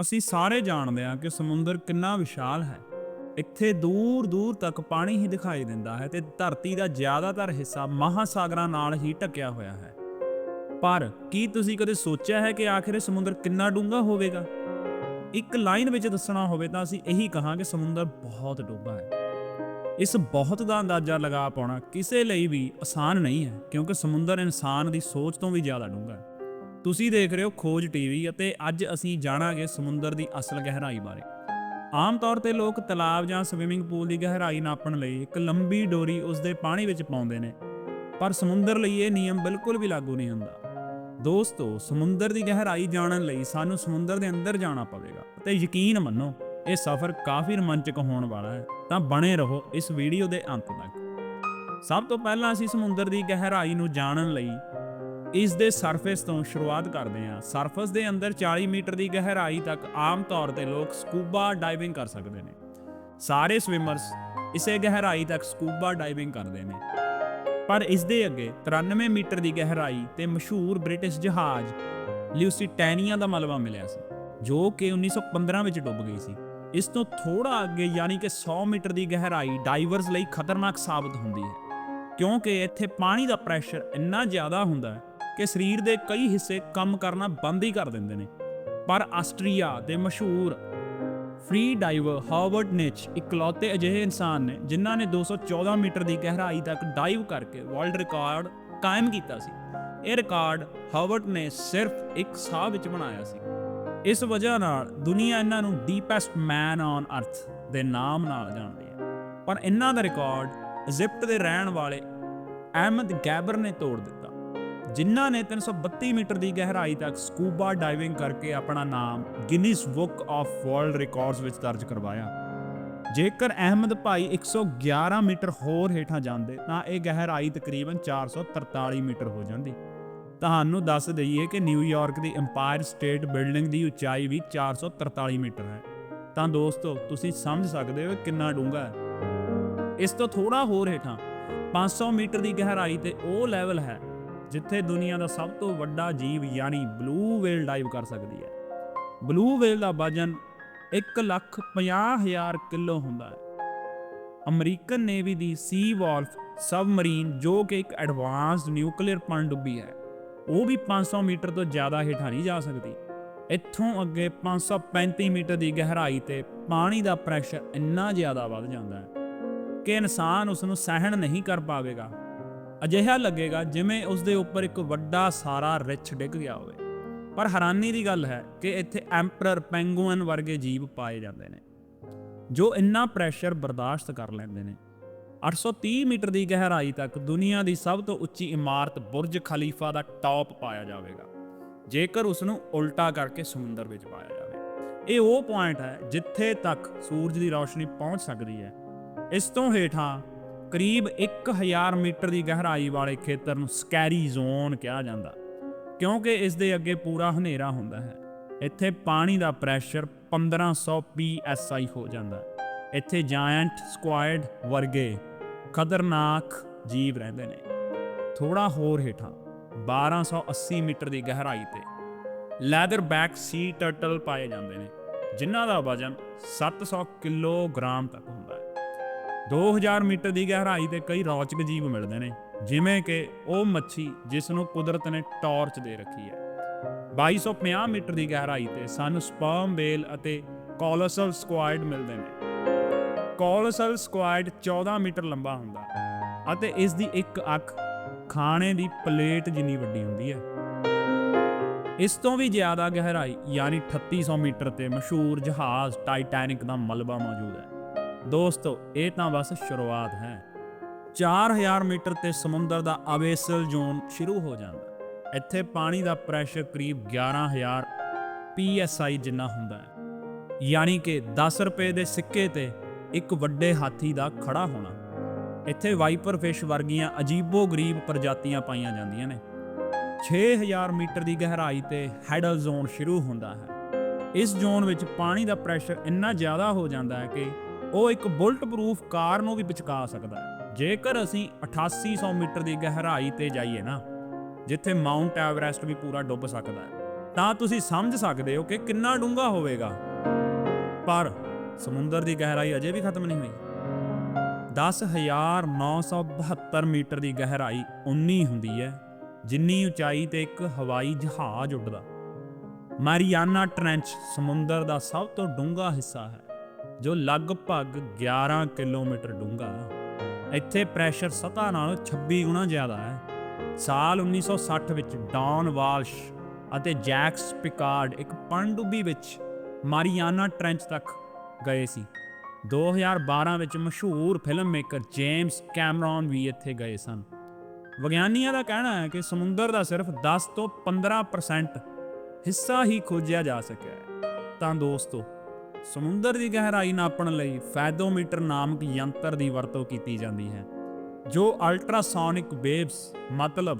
ਅਸੀਂ ਸਾਰੇ ਜਾਣਦੇ ਹਾਂ ਕਿ ਸਮੁੰਦਰ ਕਿੰਨਾ ਵਿਸ਼ਾਲ ਹੈ। ਇੱਥੇ ਦੂਰ ਦੂਰ ਤੱਕ ਪਾਣੀ ਹੀ ਦਿਖਾਈ ਦਿੰਦਾ ਹੈ ਤੇ ਧਰਤੀ ਦਾ ਜ਼ਿਆਦਾਤਰ ਹਿੱਸਾ ਮਹਾਸਾਗਰਾਂ ਨਾਲ ਹੀ ਢੱਕਿਆ ਹੋਇਆ ਹੈ। ਪਰ ਕੀ ਤੁਸੀਂ ਕਦੇ ਸੋਚਿਆ ਹੈ ਕਿ ਆਖਿਰ ਇਹ ਸਮੁੰਦਰ ਕਿੰਨਾ ਡੂੰਘਾ ਹੋਵੇਗਾ? ਇੱਕ ਲਾਈਨ ਵਿੱਚ ਦੱਸਣਾ ਹੋਵੇ ਤਾਂ ਅਸੀਂ ਇਹੀ ਕਹਾਂਗੇ ਸਮੁੰਦਰ ਬਹੁਤ ਡੂੰਘਾ ਹੈ। ਇਸ ਬਹੁਤ ਦਾ ਅੰਦਾਜ਼ਾ ਲਗਾ ਪਾਉਣਾ ਕਿਸੇ ਲਈ ਵੀ ਆਸਾਨ ਨਹੀਂ ਹੈ, ਕਿਉਂਕਿ ਸਮੁੰਦਰ ਇਨਸਾਨ ਦੀ ਸੋਚ ਤੋਂ ਵੀ ਜ਼ਿਆਦਾ ਡੂੰਘਾ ਹੈ। ਤੁਸੀਂ ਦੇਖ ਰਹੇ ਹੋ ਖੋਜ ਟੀਵੀ ਅਤੇ ਅੱਜ ਅਸੀਂ ਜਾਣਾਂਗੇ ਸਮੁੰਦਰ ਦੀ ਅਸਲ ਗਹਿਰਾਈ ਬਾਰੇ। ਆਮ ਤੌਰ ਤੇ ਲੋਕ ਤਲਾਬ ਜਾਂ ਸਵਿਮਿੰਗ ਪੂਲ ਦੀ ਗਹਿਰਾਈ ਨਾਪਣ ਲਈ ਇੱਕ ਲੰਬੀ ਡੋਰੀ ਉਸ ਦੇ ਪਾਣੀ ਵਿੱਚ ਪਾਉਂਦੇ ਨੇ, ਪਰ ਸਮੁੰਦਰ ਲਈ ਇਹ ਨਿਯਮ ਬਿਲਕੁਲ ਵੀ ਲਾਗੂ ਨਹੀਂ ਹੁੰਦਾ। ਦੋਸਤੋ, ਸਮੁੰਦਰ ਦੀ ਗਹਿਰਾਈ ਜਾਣਨ ਲਈ ਸਾਨੂੰ ਸਮੁੰਦਰ ਦੇ ਅੰਦਰ ਜਾਣਾ ਪਵੇਗਾ ਤੇ ਯਕੀਨ ਮੰਨੋ, ਇਹ ਸਫ਼ਰ ਕਾਫੀ ਰੋਮਾਂਚਕ ਹੋਣ ਵਾਲਾ ਹੈ, ਤਾਂ ਬਣੇ ਰਹੋ ਇਸ ਵੀਡੀਓ ਦੇ ਅੰਤ ਤੱਕ। ਸਭ ਤੋਂ ਪਹਿਲਾਂ ਅਸੀਂ ਸਮੁੰਦਰ ਦੀ ਗਹਿਰਾਈ ਨੂੰ ਜਾਣਨ ਲਈ ਇਸ ਦੇ ਸਰਫੇਸ ਤੋਂ ਸ਼ੁਰੂਆਤ ਕਰਦੇ ਹਾਂ। ਸਰਫੇਸ ਦੇ ਅੰਦਰ 40 ਮੀਟਰ ਦੀ ਗਹਿਰਾਈ ਤੱਕ ਆਮ ਤੌਰ ਤੇ ਲੋਕ ਸਕੂਬਾ ਡਾਈਵਿੰਗ ਕਰ ਸਕਦੇ ਨੇ। ਸਾਰੇ ਸਵਿਮਰਸ ਇਸੇ ਗਹਿਰਾਈ ਤੱਕ ਸਕੂਬਾ ਡਾਈਵਿੰਗ ਕਰਦੇ ਨੇ। ਪਰ ਇਸ ਦੇ ਅੱਗੇ 93 ਮੀਟਰ ਦੀ ਗਹਿਰਾਈ ਤੇ ਮਸ਼ਹੂਰ ਬ੍ਰਿਟਿਸ਼ ਜਹਾਜ਼ ਲਿਊਸੀਟੈਨੀਆ ਦਾ ਮਲਬਾ ਮਿਲਿਆ ਸੀ, ਜੋ ਕਿ 1915 ਵਿੱਚ ਡੁੱਬ ਗਈ ਸੀ। ਇਸ ਤੋਂ ਥੋੜਾ ਅੱਗੇ ਯਾਨੀ ਕਿ 100 ਮੀਟਰ ਦੀ ਗਹਿਰਾਈ ਡਾਈਵਰਸ ਲਈ ਖਤਰਨਾਕ ਸਾਬਤ ਹੁੰਦੀ ਹੈ। ਕਿਉਂਕਿ ਇੱਥੇ ਪਾਣੀ ਦਾ ਪ੍ਰੈਸ਼ਰ ਇੰਨਾ ਜ਼ਿਆਦਾ ਹੁੰਦਾ ਹੈ ਕਿ ਸਰੀਰ ਦੇ ਕਈ ਹਿੱਸੇ ਕੰਮ ਕਰਨਾ ਬੰਦ ਹੀ ਕਰ ਦਿੰਦੇ ਨੇ। ਪਰ ਆਸਟਰੀਆ ਦੇ ਮਸ਼ਹੂਰ ਫ੍ਰੀ ਡਾਈਵਰ ਹਾਰਵਰਡ ਨਿਚ ਇਕਲੌਤੇ ਅਜਿਹੇ ਇਨਸਾਨ ਨੇ ਜਿਨ੍ਹਾਂ ਨੇ 214 ਮੀਟਰ ਦੀ ਗਹਿਰਾਈ ਤੱਕ ਡਾਈਵ ਕਰਕੇ ਵਰਲਡ ਰਿਕਾਰਡ ਕਾਇਮ ਕੀਤਾ ਸੀ। ਇਹ ਰਿਕਾਰਡ ਹਾਰਵਰਡ ਨੇ ਸਿਰਫ ਇੱਕ ਸਾਹ ਵਿੱਚ ਬਣਾਇਆ ਸੀ। ਇਸ ਵਜ੍ਹਾ ਨਾਲ ਦੁਨੀਆ ਇਹਨਾਂ ਨੂੰ ਡੀਪੈਸਟ ਮੈਨ ਔਨ ਅਰਥ ਦੇ ਨਾਮ ਨਾਲ ਜਾਣਦੀ ਹੈ। ਪਰ ਇਹਨਾਂ ਦਾ ਰਿਕਾਰਡ ਇਜਿਪਟ ਦੇ ਰਹਿਣ ਵਾਲੇ ਅਹਿਮਦ ਗੈਬਰ ਨੇ ਤੋੜ ਦਿੱਤਾ। ਜਿਨ੍ਹਾਂ ਨੇ 332 ਮੀਟਰ ਦੀ ਗਹਿਰਾਈ ਤੱਕ ਸਕੂਬਾ ਡਾਈਵਿੰਗ ਕਰਕੇ ਆਪਣਾ ਨਾਮ Guinness Book of World Records ਵਿੱਚ ਦਰਜ ਕਰਵਾਇਆ। ਜੇਕਰ ਅਹਿਮਦ ਭਾਈ 111 ਮੀਟਰ ਹੋਰ ਹੇਠਾਂ ਜਾਂਦੇ, ਤਾਂ ਇਹ ਗਹਿਰਾਈ ਤਕਰੀਬਨ 443 ਮੀਟਰ ਹੋ ਜਾਂਦੀ। ਤੁਹਾਨੂੰ ਦੱਸ ਦਈਏ ਕਿ ਨਿਊਯਾਰਕ ਦੀ ਐਮਪਾਇਰ ਸਟੇਟ ਬਿਲਡਿੰਗ ਦੀ ਉਚਾਈ ਵੀ 443 ਮੀਟਰ ਹੈ। ਤਾਂ ਦੋਸਤੋ, ਤੁਸੀਂ ਸਮਝ ਸਕਦੇ ਹੋ ਕਿੰਨਾ ਡੂੰਘਾ ਹੈ। ਇਸ ਤੋਂ ਥੋੜਾ ਹੋਰ ਹੇਠਾਂ 500 ਮੀਟਰ ਦੀ ਗਹਿਰਾਈ ਤੇ ਉਹ ਲੈਵਲ ਹੈ ਜਿੱਥੇ ਦੁਨੀਆ ਦਾ ਸਭ ਤੋਂ ਵੱਡਾ ਜੀਵ ਯਾਨੀ ਬਲੂ ਵੇਲ ਡਾਈਵ ਕਰ ਸਕਦੀ ਹੈ। ਬਲੂ ਵੇਲ ਦਾ ਵਜਨ 150000 ਕਿਲੋ ਹੁੰਦਾ ਹੈ। ਅਮਰੀਕਨ ਨੇਵੀ ਦੀ ਸੀ ਵਾਲਫ ਸਬਮਰੀਨ ਜੋ ਕਿ ਇੱਕ ਐਡਵਾਂਸਡ ਨਿਊਕਲੀਅਰ ਪਣਡੁੱਬੀ ਹੈ, ਉਹ ਵੀ 500 ਮੀਟਰ ਤੋਂ ਜ਼ਿਆਦਾ ਹੇਠਾਂ ਨਹੀਂ ਜਾ ਸਕਦੀ। ਇੱਥੋਂ ਅੱਗੇ 535 ਮੀਟਰ ਦੀ ਗਹਿਰਾਈ ਤੇ ਪਾਣੀ ਦਾ ਪ੍ਰੈਸ਼ਰ ਇੰਨਾ ਜ਼ਿਆਦਾ ਵੱਧ ਜਾਂਦਾ ਹੈ ਕਿ ਇਨਸਾਨ ਉਸ ਨੂੰ ਸਹਿਣ ਨਹੀਂ ਕਰ ਪਾਵੇਗਾ। ਅਜਿਹਾ ਲੱਗੇਗਾ ਜਿਵੇਂ ਉਸ ਦੇ ਉੱਪਰ ਇੱਕ ਵੱਡਾ ਸਾਰਾ ਰਿੱਛ ਡਿੱਗ ਗਿਆ ਹੋਵੇ। ਪਰ ਹੈਰਾਨੀ ਦੀ ਗੱਲ ਹੈ ਕਿ ਇੱਥੇ ਐਮਪਰਰ ਪੈਂਗੂਇਨ ਵਰਗੇ ਜੀਵ ਪਾਏ ਜਾਂਦੇ ਨੇ, ਜੋ ਇੰਨਾ ਪ੍ਰੈਸ਼ਰ ਬਰਦਾਸ਼ਤ ਕਰ ਲੈਂਦੇ ਨੇ। 830 ਮੀਟਰ ਦੀ ਗਹਿਰਾਈ ਤੱਕ ਦੁਨੀਆ ਦੀ ਸਭ ਤੋਂ ਉੱਚੀ ਇਮਾਰਤ ਬੁਰਜ ਖਲੀਫਾ ਦਾ ਟਾਪ ਪਾਇਆ ਜਾਵੇਗਾ, ਜੇਕਰ ਉਸ ਨੂੰ ਉਲਟਾ ਕਰਕੇ ਸਮੁੰਦਰ ਵਿੱਚ ਪਾਇਆ ਜਾਵੇ। ਇਹ ਉਹ ਪੁਆਇੰਟ ਹੈ ਜਿੱਥੇ ਤੱਕ ਸੂਰਜ ਦੀ ਰੌਸ਼ਨੀ ਪਹੁੰਚ ਸਕਦੀ ਹੈ। ਇਸ ਤੋਂ ਹੇਠਾਂ ਕਰੀਬ 1000 ਮੀਟਰ ਦੀ ਗਹਿਰਾਈ ਵਾਲੇ ਖੇਤਰ ਨੂੰ ਸਕੈਰੀ ਜ਼ੋਨ ਕਿਹਾ ਜਾਂਦਾ, ਕਿਉਂਕਿ ਇਸ ਦੇ ਅੱਗੇ ਪੂਰਾ ਹਨੇਰਾ ਹੁੰਦਾ ਹੈ। ਇੱਥੇ ਪਾਣੀ ਦਾ ਪ੍ਰੈਸ਼ਰ 1500 psi ਹੋ ਜਾਂਦਾ ਹੈ। ਇੱਥੇ ਜਾਇੰਟ ਸਕੁਆਇਡ ਵਰਗੇ ਖਤਰਨਾਕ ਜੀਵ ਰਹਿੰਦੇ ਨੇ। ਥੋੜਾ ਹੋਰ ਹੇਠਾਂ 1280 ਮੀਟਰ ਦੀ ਗਹਿਰਾਈ ਤੇ ਲੈਦਰ ਬੈਕ ਸੀ ਟਰਟਲ ਪਾਏ ਜਾਂਦੇ ਨੇ, ਜਿਨ੍ਹਾਂ ਦਾ ਵਜ਼ਨ 700 ਕਿਲੋਗ੍ਰਾਮ ਤੱਕ ਹੁੰਦਾ ਹੈ। 2000 ਮੀਟਰ ਦੀ ਗਹਿਰਾਈ ਤੇ ਕਈ ਰੌਚਕ ਜੀਵ ਮਿਲਦੇ ਨੇ, ਜਿਵੇਂ ਕਿ ਉਹ ਮੱਛੀ ਜਿਸ ਨੂੰ ਕੁਦਰਤ ਨੇ ਟਾਰਚ ਦੇ ਰੱਖੀ ਹੈ। 2250 ਮੀਟਰ ਦੀ ਗਹਿਰਾਈ ਤੇ ਸਾਨੂੰ ਸਪਰਮ ਵੇਲ ਅਤੇ ਕੋਲੋਸਲ ਸਕੁਆਇਡ ਮਿਲਦੇ ਨੇ। ਕੋਲੋਸਲ ਸਕੁਆਇਡ 14 ਮੀਟਰ ਲੰਬਾ ਹੁੰਦਾ ਅਤੇ ਇਸ ਦੀ ਇੱਕ ਅੱਖ ਖਾਣੇ ਦੀ ਪਲੇਟ ਜਿੰਨੀ ਵੱਡੀ ਹੁੰਦੀ ਹੈ। ਇਸ ਤੋਂ ਵੀ ਜ਼ਿਆਦਾ ਗਹਿਰਾਈ, ਯਾਨੀ 3800 ਮੀਟਰ ਤੇ ਮਸ਼ਹੂਰ ਜਹਾਜ਼ ਟਾਈਟੈਨਿਕ ਦਾ ਮਲਬਾ ਮੌਜੂਦ ਹੈ। ਦੋਸਤੋ, ਇਹ ਤਾਂ ਬਸ ਸ਼ੁਰੂਆਤ ਹੈ। 4000 ਮੀਟਰ ਤੇ ਸਮੁੰਦਰ ਦਾ ਅਵੇਸਲ ਜ਼ੋਨ ਸ਼ੁਰੂ ਹੋ ਜਾਂਦਾ। ਇੱਥੇ ਪਾਣੀ ਦਾ ਪ੍ਰੈਸ਼ਰ ਕਰੀਬ 11000 psi ਜਿੰਨਾ ਹੁੰਦਾ ਹੈ। ਯਾਨੀ ਕਿ 10 ਰੁਪਏ ਦੇ ਸਿੱਕੇ ਤੇ ਇੱਕ ਵੱਡੇ ਹਾਥੀ ਦਾ ਖੜਾ ਹੋਣਾ। ਇੱਥੇ ਵਾਈਪਰ ਫਿਸ਼ ਵਰਗੀਆਂ ਅਜੀਬੋ-ਗਰੀਬ ਪ੍ਰਜਾਤੀਆਂ ਪਾਈਆਂ ਜਾਂਦੀਆਂ ਨੇ। 6000 ਮੀਟਰ ਦੀ ਗਹਿਰਾਈ ਤੇ ਹੈਡਲ ਜ਼ੋਨ ਸ਼ੁਰੂ ਹੁੰਦਾ ਹੈ। ਇਸ ਜ਼ੋਨ ਵਿੱਚ ਪਾਣੀ ਦਾ ਪ੍ਰੈਸ਼ਰ ਇੰਨਾ ਜ਼ਿਆਦਾ ਹੋ ਜਾਂਦਾ ਹੈ ਕਿ ਉਹ ਇੱਕ ਬੁਲਟ ਪ੍ਰੂਫ ਕਾਰ ਨੂੰ ਵੀ ਪਿਚਕਾ ਸਕਦਾ ਹੈ। ਜੇਕਰ ਅਸੀਂ 8800 ਮੀਟਰ ਦੀ ਗਹਿਰਾਈ ਤੇ ਜਾਈਏ ਨਾ, ਜਿੱਥੇ ਮਾਊਂਟ ਐਵਰੈਸਟ ਵੀ ਪੂਰਾ ਡੁੱਬ ਸਕਦਾ ਹੈ, ਤਾਂ ਤੁਸੀਂ ਸਮਝ ਸਕਦੇ ਹੋ ਕਿ ਕਿੰਨਾ ਡੂੰਘਾ ਹੋਵੇਗਾ। ਪਰ ਸਮੁੰਦਰ ਦੀ ਗਹਿਰਾਈ ਅਜੇ ਵੀ ਖਤਮ ਨਹੀਂ ਹੋਈ। 10972 ਮੀਟਰ ਦੀ ਗਹਿਰਾਈ ਉਨੀ ਹੁੰਦੀ ਹੈ, ਜਿੰਨੀ ਉਚਾਈ ਤੇ ਇੱਕ ਹਵਾਈ ਜਹਾਜ਼ ਉੱਡਦਾ। ਮਾਰੀਆਨਾ ਟ੍ਰੈਂਚ ਸਮੁੰਦਰ ਦਾ ਸਭ ਤੋਂ ਡੂੰਘਾ ਹਿੱਸਾ ਹੈ। ਜੋ ਲਗਭਗ 11 ਕਿਲੋਮੀਟਰ ਡੂੰਘਾ ਇੱਥੇ ਪ੍ਰੈਸ਼ਰ ਸਤ੍ਹਾ ਨਾਲੋਂ 26 ਗੁਣਾ ਜ਼ਿਆਦਾ ਹੈ। ਸਾਲ 1960 ਵਿੱਚ ਡੌਨ ਵਾਲਸ਼ ਅਤੇ ਜੈਕਸ ਪਿਕਾਰਡ ਇੱਕ ਪਣਡੁੱਬੀ ਵਿੱਚ ਮਾਰੀਆਨਾ ਟ੍ਰੈਂਚ ਤੱਕ ਗਏ ਸੀ। 2012 ਵਿੱਚ ਮਸ਼ਹੂਰ ਫਿਲਮ ਮੇਕਰ ਜੇਮਸ ਕੈਮਰੌਨ ਵੀ ਇੱਥੇ ਗਏ ਸਨ। ਵਿਗਿਆਨੀਆਂ ਦਾ ਕਹਿਣਾ ਹੈ ਕਿ ਸਮੁੰਦਰ ਦਾ ਸਿਰਫ 10 ਤੋਂ 15% ਹਿੱਸਾ ਹੀ ਖੋਜਿਆ ਜਾ ਸਕਿਆ ਹੈ। ਤਾਂ ਦੋਸਤੋ ਸਮੁੰਦਰ ਦੀ ਗਹਿਰਾਈ ਨਾਪਣ ਲਈ ਫੈਦੋਮੀਟਰ ਨਾਮਕ ਯੰਤਰ ਦੀ ਵਰਤੋਂ ਕੀਤੀ ਜਾਂਦੀ ਹੈ, ਜੋ ਅਲਟਰਾਸੋਨਿਕ ਵੇਵਸ ਮਤਲਬ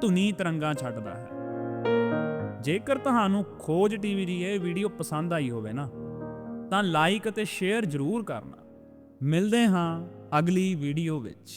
ਧੁਨੀ ਤਰੰਗਾਂ ਛੱਡਦਾ ਹੈ। ਜੇਕਰ ਤੁਹਾਨੂੰ ਖੋਜ ਟੀਵੀ ਦੀ ਇਹ ਵੀਡੀਓ ਪਸੰਦ ਆਈ ਹੋਵੇ ਨਾ, ਤਾਂ ਲਾਈਕ ਅਤੇ ਸ਼ੇਅਰ ਜ਼ਰੂਰ ਕਰਨਾ। ਮਿਲਦੇ ਹਾਂ ਅਗਲੀ ਵੀਡੀਓ ਵਿੱਚ।